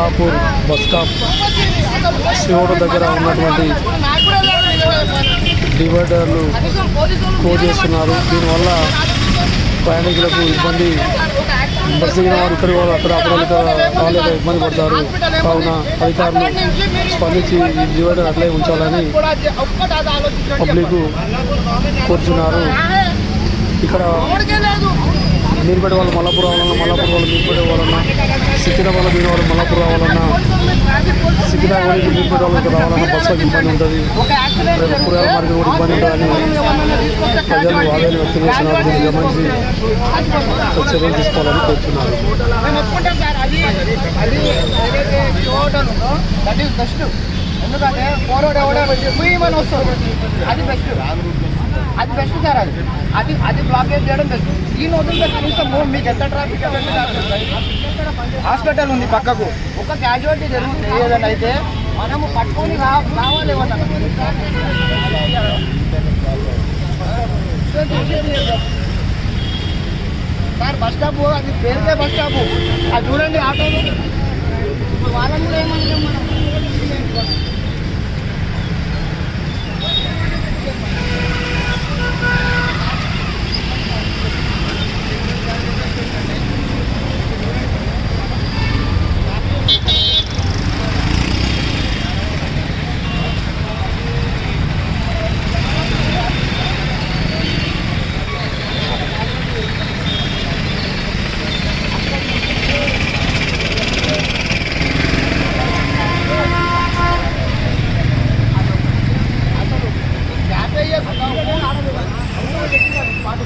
Bus stop శివుడు దగ్గర ఉన్నటువంటి డివైడర్లు క్లోజ్ చేస్తున్నారు. దీనివల్ల ప్రయాణికులకు ఇబ్బంది బస్సు దిగిన వారు ఇక్కడ వాళ్ళు అక్కడ అక్కడ వాళ్ళు ఇబ్బంది పడతారు. కావున అధికారులు స్పందించి ఈ డివైడర్ అట్లే ఉంచాలని పబ్లిక్ కోరుతున్నారు ఇక్కడ మీరుపేట వాళ్ళు మల్లాపూర్ రావాలన్నా మల్లాపూర్ వాళ్ళు మీరుపేట రావాలన్నా సికింద్రాబాద్ దిగిన వాళ్ళు మల్లాపూర్ రావాలన్నా సికింద్రాబాద్ నుంచి మీరుపేట వాళ్ళకి రావాలన్నా బస్సులకు ఇబ్బంది ఉంటుంది. రేపు కూరగాయల మార్కెట్ కూడా ఇబ్బంది ఉంటుందని ప్రజలు ఆదాయం వ్యక్తం చేస్తున్నారు దీన్ని గమనించి చర్యలు తీసుకోవాలని కోరుతున్నారు ఎందుకంటే ఫోర్వర్డ్ ఎవడో ఫ్రీమని వస్తుంది అది బెస్ట్ అది బెస్ట్ సార్ అది. అది అది బ్లాకేజ్ చేయడం బెస్ట్ ఈ నోటితో కనీసం మీకు ఎంత ట్రాఫిక్ హాస్పిటల్ ఉంది పక్కకు. ఒక క్యాజువాలిటీ జరుగుతుంది. ఏదైనా అయితే మనము పట్టుకొని రా రావాలి సార్ బస్ స్టాప్ అది పేరుకే బస్ స్టాప్ అది చూడండి ఆటోలు ఇప్పుడు వాళ్ళని కూడా ఏమనలేం మనం. பாட்டு